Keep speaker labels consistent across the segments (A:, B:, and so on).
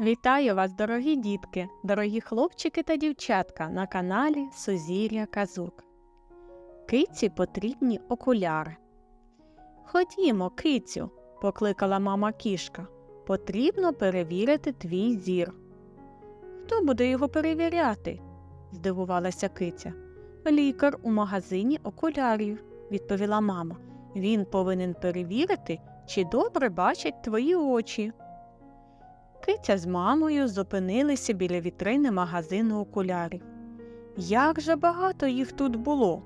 A: Вітаю вас, дорогі дітки, дорогі хлопчики та дівчатка на каналі Сузір'я Казук. Киці потрібні окуляри. Ходімо, кицю, покликала мама кішка. Потрібно перевірити твій зір. Хто буде його перевіряти? здивувалася киця. Лікар у магазині окулярів, відповіла мама. Він повинен перевірити, чи добре бачать твої очі. Киця з мамою зупинилися біля вітрини магазину окулярів. Як же багато їх тут було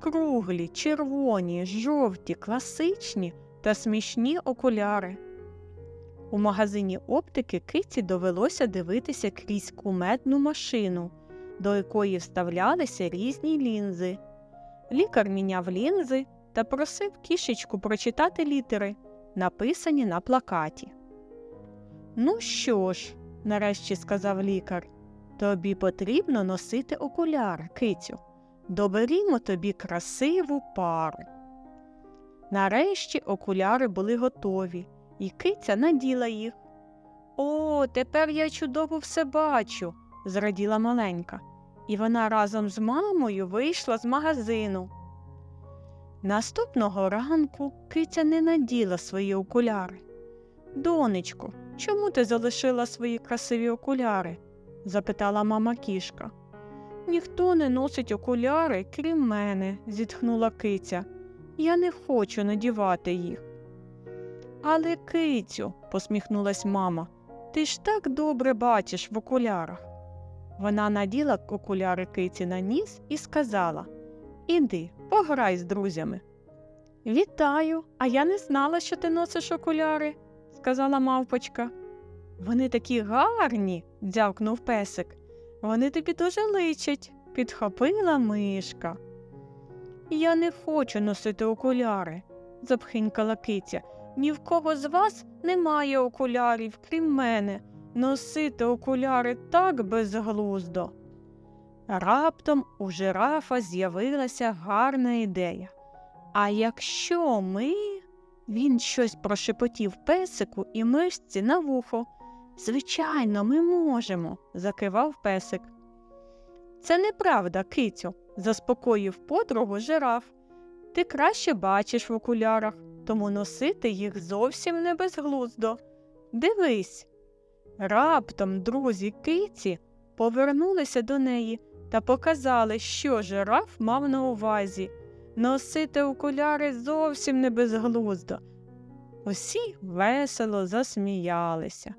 A: круглі, червоні, жовті, класичні та смішні окуляри. У магазині оптики киці довелося дивитися крізь кумедну машину, до якої вставлялися різні лінзи. Лікар міняв лінзи та просив кішечку прочитати літери, написані на плакаті. Ну що ж, нарешті сказав лікар, тобі потрібно носити окуляри, кицю. Доберімо тобі красиву пару. Нарешті окуляри були готові, і киця наділа їх. О, тепер я чудово все бачу, зраділа маленька, і вона разом з мамою вийшла з магазину. Наступного ранку киця не наділа свої окуляри. Донечко, чому ти залишила свої красиві окуляри? запитала мама кішка. Ніхто не носить окуляри, крім мене, зітхнула киця. Я не хочу надівати їх. Але, кицю, посміхнулась мама, ти ж так добре бачиш в окулярах. Вона наділа окуляри киці на ніс і сказала Іди, пограй з друзями. Вітаю, а я не знала, що ти носиш окуляри, сказала мавпочка. Вони такі гарні, дзявкнув песик. Вони тобі дуже личать, підхопила мишка. Я не хочу носити окуляри, запхинькала киця. Ні в кого з вас немає окулярів, крім мене. Носити окуляри так безглуздо. Раптом у жирафа з'явилася гарна ідея. А якщо ми. Він щось прошепотів песику і мишці на вухо. Звичайно, ми можемо, закивав песик. Це неправда, кицю, заспокоїв подругу жираф. Ти краще бачиш в окулярах, тому носити їх зовсім не безглуздо. Дивись. Раптом друзі киці повернулися до неї та показали, що жираф мав на увазі. Носити окуляри зовсім не безглуздо. Усі весело засміялися.